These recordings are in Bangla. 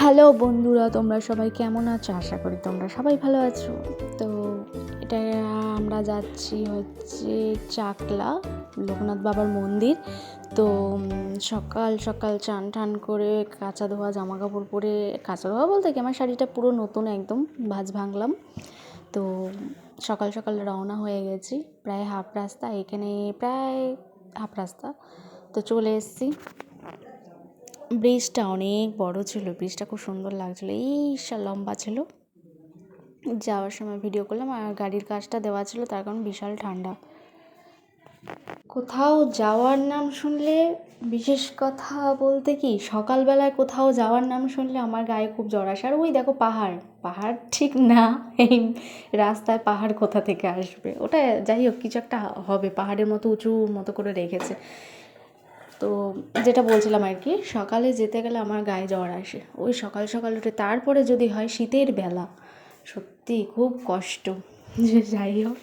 হ্যালো বন্ধুরা, তোমরা সবাই কেমন আছো? আশা করি তোমরা সবাই ভালো আছো। তো এটা আমরা যাচ্ছি হচ্ছে চাকলা, লোকনাথ বাবার মন্দির। তো সকাল সকাল চান টান করে কাঁচা ধোয়া জামা কাপড় পরে, কাঁচা ধোয়া বলতে কি? আমার শাড়িটা পুরো নতুন একদম, ভাজ ভাঙলাম। তো সকাল সকাল রওনা হয়ে গেছি, প্রায় হাফ রাস্তা, এখানে প্রায় হাফ রাস্তা। তো চলে এসেছি। ব্রিজটা অনেক বড় ছিল, ব্রিজটা খুব সুন্দর লাগছিল সা লম্বা ছিল। যাওয়ার সময় ভিডিও করলাম আর গাড়ির কাজটা দেওয়া ছিল, তার কারণ বিশাল ঠান্ডা। কোথাও যাওয়ার নাম শুনলে, বিশেষ কথা বলতে কি, সকালবেলায় কোথাও যাওয়ার নাম শুনলে আমার গায়ে খুব জ্বর আসে। আর ওই দেখো পাহাড় পাহাড় ঠিক না, এই রাস্তায় পাহাড় কোথা থেকে আসবে? ওটা যাই হোক, কিছু একটা হবে, পাহাড়ের মতো উঁচু মতো করে রেখেছে। তো যেটা বলছিলাম আর কি, সকালে যেতে গেলে আমার গায়ে জ্বর আসে। ওই সকাল সকাল উঠে তারপরে যদি হয় শীতের বেলা, সত্যি খুব কষ্ট। যে যাই হোক,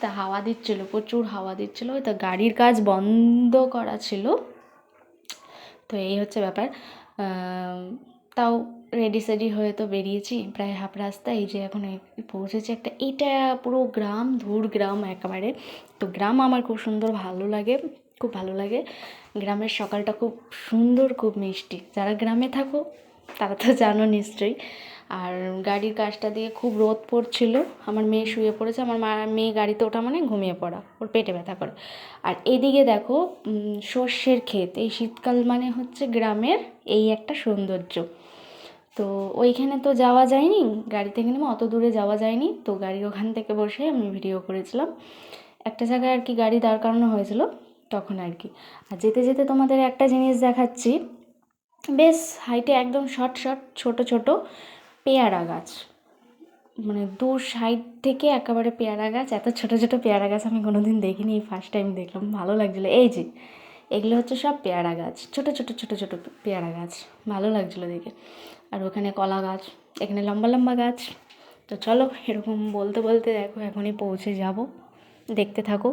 তা হাওয়া দিচ্ছিল, প্রচুর হাওয়া দিচ্ছিল, তা গাড়ির কাজ বন্ধ করা ছিল। তো এই হচ্ছে ব্যাপার। তাও রেডি সেডি হয়ে তো বেরিয়েছি, প্রায় হাফ রাস্তা, এই যে এখন পৌঁছেছি একটা, এটা পুরো গ্রাম, ধূর গ্রাম একেবারে। তো গ্রাম আমার খুব সুন্দর, ভালো লাগে। খুব ভালো লাগে। গ্রামের সকালটা খুব সুন্দর, খুব মিষ্টি। যারা গ্রামে থাকো, তারা তো জানো নিশ্চয়ই। আর গাড়ির কাজটা দিয়ে খুব রোদ পড়ছিল। আমার মেয়ে শুয়ে পড়েছে, আমার মা, মেয়ে গাড়িতে ওঠা মানে ঘুমিয়ে পড়া। ওর পেটে ব্যথা করে। আর এদিকে দেখো সর্ষের ক্ষেত। এই শীতকাল মানে হচ্ছে গ্রামের এই একটা সৌন্দর্য। তো ওইখানে তো যাওয়া যায়নি। গাড়িতে থেকে নেমে অত দূরে যাওয়া যায়নি। তো গাড়ি ওখান থেকে বসে আমি ভিডিও করেছিলাম। একটা জায়গায় আর কি গাড়ি দাঁড় করানো হয়েছিল। তখন আর কি। আর যেতে যেতে তোমাদের একটা জিনিস দেখাচ্ছি। বেশ হাইটে একদম শর্ট শর্ট ছোট ছোট পেয়ারা গাছ। মানে দু সাইড থেকে একেবারে পেয়ারা গাছ, এত ছোট ছোট পেয়ারা গাছ আমি কোনোদিন দেখিনি, এই ফার্স্ট টাইম দেখলাম, ভালো লাগছিল। এই যে, এগুলো হচ্ছে সব পেয়ারা গাছ, ছোট ছোট ছোট ছোট পেয়ারা গাছ, ভালো লাগছিল দেখে। আর ওখানে কলা গাছ, এখানে লম্বা লম্বা গাছ। তো চলো এরকম বলতে বলতে দেখো, এখনই পৌঁছে যাব। দেখতে থাকো।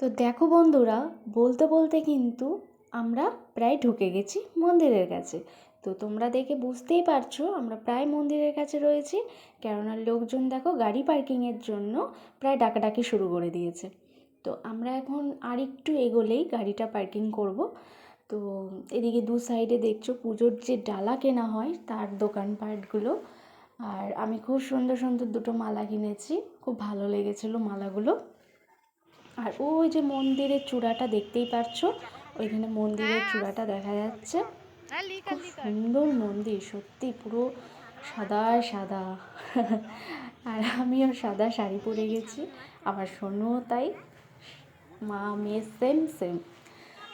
তো দেখো বন্ধুরা, বলতে বলতে কিন্তু আমরা প্রায় ঢুকে গেছি মন্দিরের কাছে। তো তোমরা দেখে বুঝতেই পারছ, আমরা প্রায় মন্দিরের কাছে রয়েছি, কেননা লোকজন দেখো গাড়ি পার্কিংয়ের জন্য প্রায় ডাকাডাকি শুরু করে দিয়েছে। তো আমরা এখন আর একটু এগোলেই গাড়িটা পার্কিং করব। তো এদিকে দু সাইডে দেখছ পুজোর যে ডালা কেনা হয়, তার দোকানপাটগুলো আর আমি খুব সুন্দর সুন্দর দুটো মালা কিনেছি, খুব ভালো লেগেছিলো মালাগুলো। আর ওই যে মন্দিরের চূড়াটা দেখতেই পারছ? ওইখানে মন্দিরের চূড়াটা দেখা যাচ্ছে। খুব সুন্দর মন্দির, সত্যি পুরো সাদা সাদা। আর আমিও সাদা শাড়ি পরে গেছি আমার সোনুও তাই, মা, মেয়ে সেম সেম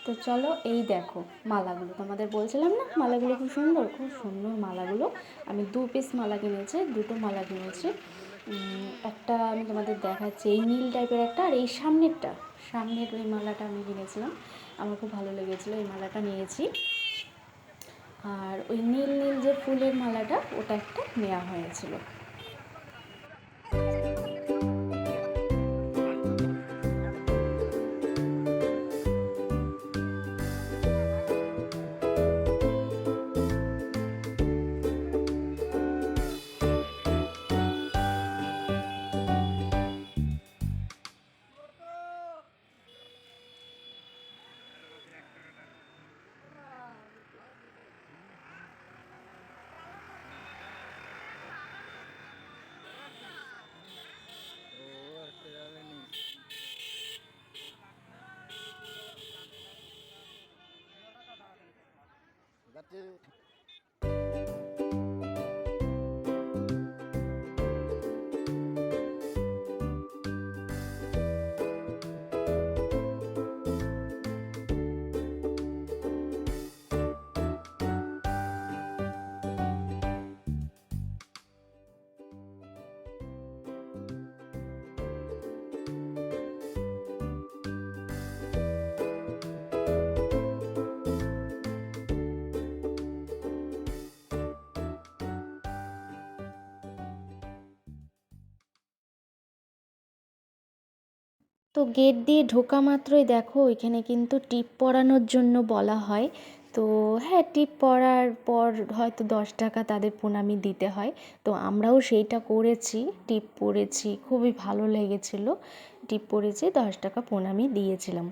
তো চলো এই দেখো মালাগুলো, তোমাদের বলছিলাম না মালাগুলো খুব সুন্দর? খুব সুন্দর মালাগুলো। আমি দু পিস মালা কিনেছি, দুটো মালা কিনেছি। একটা আমি তোমাদের দেখাচ্ছি, এই নীল টাইপের একটা আর এই সামনেরটা। সামনের ওই মালাটা আমি কিনেছিলাম। আমার খুব ভালো লেগেছিলো, এই মালাটা নিয়েছি। আর ওই নীল নীল যে ফুলের মালাটা, ওটা একটা নেওয়া হয়েছিল। যাচ্ছে তো গেট দিয়ে ঢোকা মাত্রই দেখো এখানে কিন্তু টিপ পরানোর জন্য বলা হয়। তো হ্যাঁ টিপ পরার পর হয়তো দশ টাকা তাদের প্রণামী দিতে হয়। তো আমরাও সেইটা করেছি, টিপ পরেছি, খুবই ভালো লেগেছিলো। টিপ পরেছি, দশ টাকা প্রণামী দিয়েছিলাম।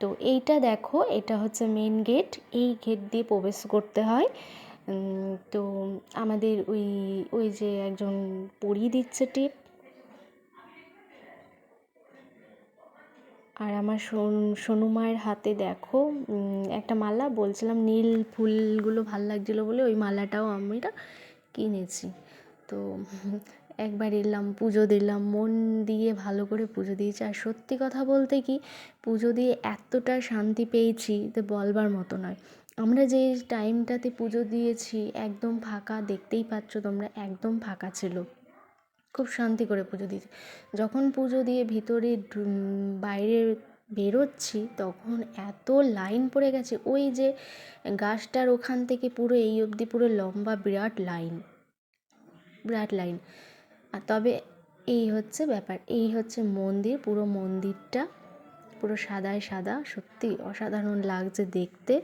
তো এইটা দেখো, এটা হচ্ছে মেন গেট এই গেট দিয়ে প্রবেশ করতে হয়। তো আমাদের ওই ওই যে একজন পরিয়ে দিচ্ছে টিপ আর আমার সোনু মায়ের হাতে দেখো একটা মালা, বলছিলাম নীল ফুলগুলো ভালো লাগছিল বলে ওই মালাটাও আমরা কিনেছি। তো একবার এলাম, পুজো দিলাম, মন দিয়ে ভালো করে পুজো দিয়েছি। আর সত্যি কথা বলতে কি, পুজো দিয়ে এতটা শান্তি পেয়েছি যে বলবার মতো নয়। আমরা যে টাইমটাতে পুজো দিয়েছি, একদম ফাঁকা, দেখতেই পাচ্ছ তোমরা, একদম ফাঁকা ছিল। খুব শান্তি করে পুজো দিয়েছি যখন পুজো দিয়ে ভিতরে বাইরে বেরোচ্ছি, তখন এত লাইন পড়ে গেছে, ওই যে গাছটার ওখান থেকে পুরো এই অবধি পুরো লম্বা বিরাট লাইন। বিরাট লাইন। আর তবে এই হচ্ছে ব্যাপার, এই হচ্ছে মন্দির, পুরো মন্দিরটা পুরো সাদায় সাদা, সত্যি অসাধারণ লাগছে দেখতে।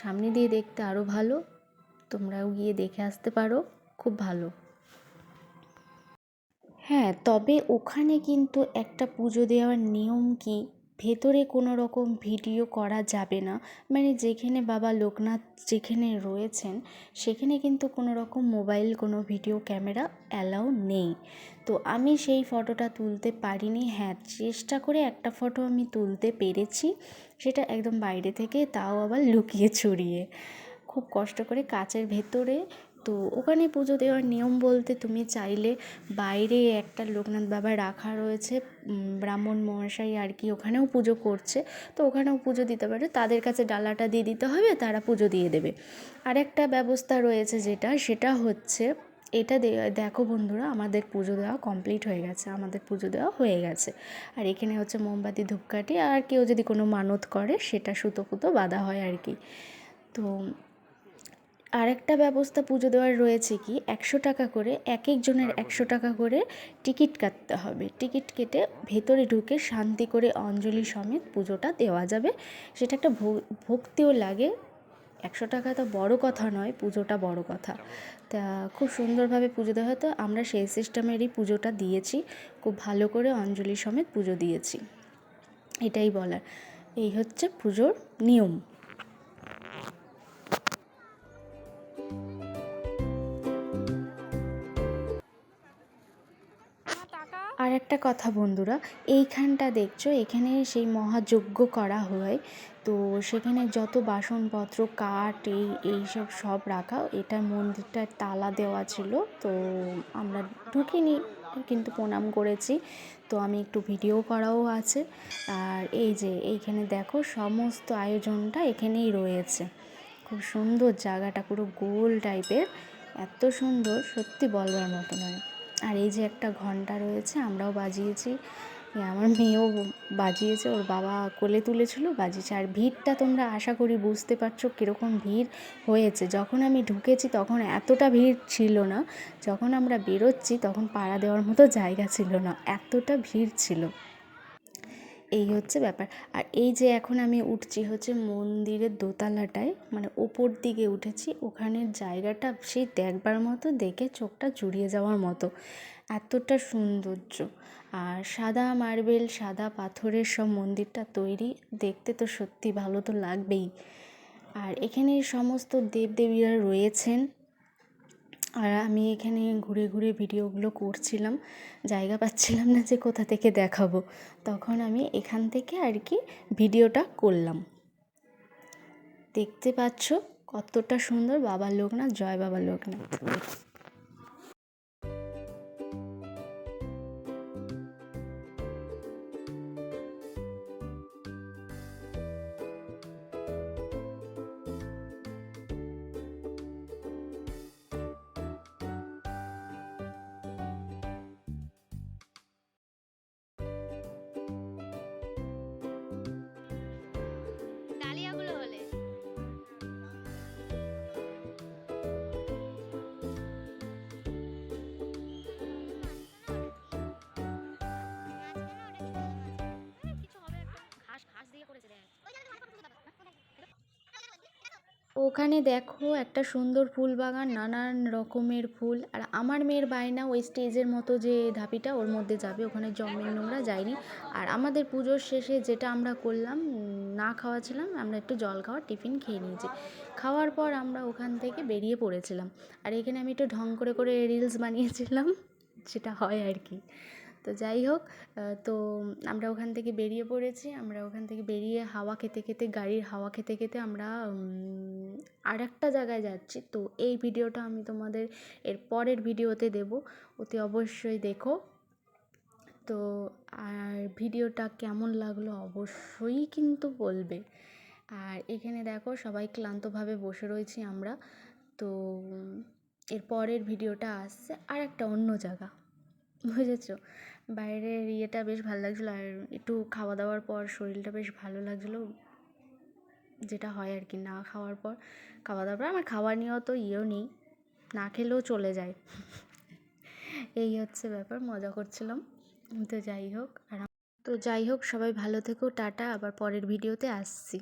সামনে দিয়ে দেখতে আরও ভালো, তোমরাও গিয়ে দেখে আসতে পারো, খুব ভালো। হ্যাঁ তবে ওখানে কিন্তু একটা পুজো দেওয়ার নিয়ম কি? ভেতরে কোনো রকম ভিডিও করা যাবে না। মানে যেখানে বাবা লোকনাথ যেখানে রয়েছেন, সেখানে কিন্তু কোনো রকম মোবাইল, কোনো ভিডিও ক্যামেরা অ্যালাউ নেই। তো আমি সেই ফটোটা তুলতে পারিনি। হ্যাঁ চেষ্টা করে একটা ফটো আমি তুলতে পেরেছি। সেটা একদম বাইরে থেকে, তাও আবার লুকিয়ে ছড়িয়ে খুব কষ্ট করে কাচের ভেতরে তো ওখানে পুজো দেওয়ার নিয়ম বলতে তুমি চাইলে বাইরে একটা লোকনাথ বাবা রাখা রয়েছে ব্রাহ্মণ মহাশয় আর কি ওখানেও পুজো করছে। তো ওখানেও পুজো দিতে পারে, তাদের কাছে ডালাটা দিয়ে দিতে হবে, তারা পুজো দিয়ে দেবে। আরেকটা ব্যবস্থা রয়েছে যেটা, সেটা হচ্ছে এটা দেখো বন্ধুরা, আমাদের পুজো দেওয়া কমপ্লিট হয়ে গেছে, আমাদের পুজো দেওয়া হয়ে গেছে। আর এখানে হচ্ছে মোমবাতি, ধূপকাঠি, আর কেউ যদি কোনো মানত করে, সেটা সুতো ফুতো বাঁধা হয় আর কি। তো আরেকটা ব্যবস্থা পুজো দেওয়ার রয়েছে কি? একশো টাকা করে এক একজনের একশো টাকা করে টিকিট কাটতে হবে। টিকিট কেটে ভেতরে ঢুকে শান্তি করে অঞ্জলি সমেত পুজোটা দেওয়া যাবে। সেটা একটা ভক্তিও লাগে। একশো টাকা তো বড় কথা নয় পুজোটা বড় কথা। তা খুব সুন্দরভাবে পুজো দেওয়া হতো। আমরা সেই সিস্টেমেরই পুজোটা দিয়েছি। খুব ভালো করে অঞ্জলি সমেত পুজো দিয়েছি। এটাই বলার। এই হচ্ছে পুজোর নিয়ম। একটা কথা বন্ধুরা, এইখানটা দেখছ, এখানে সেই মহাযজ্ঞ করা হয়। তো সেখানে যত বাসনপত্র, কাঠ, এই, এইসব সব রাখা এটা মন্দিরটার তালা দেওয়া ছিল। তো আমরা ঢুকিনি, কিন্তু প্রণাম করেছি। তো আমি একটু ভিডিও করাও আছে। আর এই যে, এইখানে দেখো, সমস্ত আয়োজনটা এখানেই রয়েছে। খুব সুন্দর জায়গাটা, পুরো গোল টাইপের এত সুন্দর, সত্যি বলবার মতো নয়। আর এই যে একটা ঘণ্টা রয়েছে, আমরাও বাজিয়েছি। আমার মেয়েও বাজিয়েছে, ওর বাবা কোলে তুলেছিল, বাজিয়েছে। আর ভিড়টা তোমরা আশা করি বুঝতে পারছ কীরকম ভিড় হয়েছে। যখন আমি ঢুকেছি তখন এতটা ভিড় ছিল না, যখন আমরা বেরোচ্ছি তখন পাড়া দেওয়ার মতো জায়গা ছিল না, এতটা ভিড় ছিল। এই হচ্ছে ব্যাপার। আর এই যে এখন আমি উঠছি হচ্ছে মন্দিরের দোতলাটায় মানে ওপর দিকে উঠেছি, ওখানের জায়গাটা সেই দেখবার মতো, দেখে চোখটা জুড়িয়ে যাওয়ার মতো। এতটা সৌন্দর্য। আর সাদা মার্বেল, সাদা পাথরের সব মন্দিরটা তৈরি, দেখতে তো সত্যি ভালো তো লাগবেই। আর এখানে সমস্ত দেবদেবীরা রয়েছেন। আর আমি এখানে ঘুরে ঘুরে ভিডিওগুলো করছিলাম, জায়গা পাচ্ছিলাম না যে কোথা থেকে দেখাবো। তখন আমি এখান থেকে আর কি ভিডিওটা করলাম। দেখতে পাচ্ছ কতটা সুন্দর বাবার লোকনাথ জয় বাবার লোকনাথ ওখানে দেখো একটা সুন্দর ফুল বাগান, নানান রকমের ফুল। আর আমার মেয়ের বায়না ওই স্টেজের মতো যে ধাপিটা, ওর মধ্যে যাবে। ওখানে জমের নোংরা যায়নি। আর আমাদের পুজোর শেষে যেটা আমরা করলাম না খাওয়া ছিলাম আমরা একটু জল খাওয়ার টিফিন খেয়ে নিয়েছি। খাওয়ার পর আমরা ওখান থেকে বেরিয়ে পড়েছিলাম। আর এখানে আমি একটু ঢং করে করে রিলস বানিয়েছিলাম। সেটা হয় আর কি। তো যাই হোক তো আমরা ওখান থেকে বেরিয়ে পড়েছি। আমরা ওখান থেকে বেরিয়ে হাওয়া খেতে খেতে, গাড়ির হাওয়া খেতে খেতে আমরা আর একটা জায়গায় যাচ্ছি। তো এই ভিডিওটা আমি তোমাদের এর পরের ভিডিওতে দেব, অতি অবশ্যই দেখো। তো আর ভিডিওটা কেমন লাগল অবশ্যই কিন্তু বলবে। আর এখানে দেখো সবাই ক্লান্তভাবে বসে রয়েছি আমরা। তো এর পরের ভিডিওটা আসছে আর একটা অন্য জায়গা, বুঝেছ? বাইরের ইয়েটা বেশ ভালো লাগছিল আর একটু খাওয়া দাওয়ার পর শরীরটা বেশ ভালো লাগছিল। যেটা হয় আর কি না খাওয়ার পর খাওয়া দাওয়ার পর। আমার খাওয়া নিয়েও তো ইয়েও নেই, না খেলেও চলে যায়। এই হচ্ছে ব্যাপার, মজা করছিলাম। তো যাই হোক, আর তো যাই হোক, সবাই ভালো থেকো, টাটা। আবার পরের ভিডিওতে আসছি।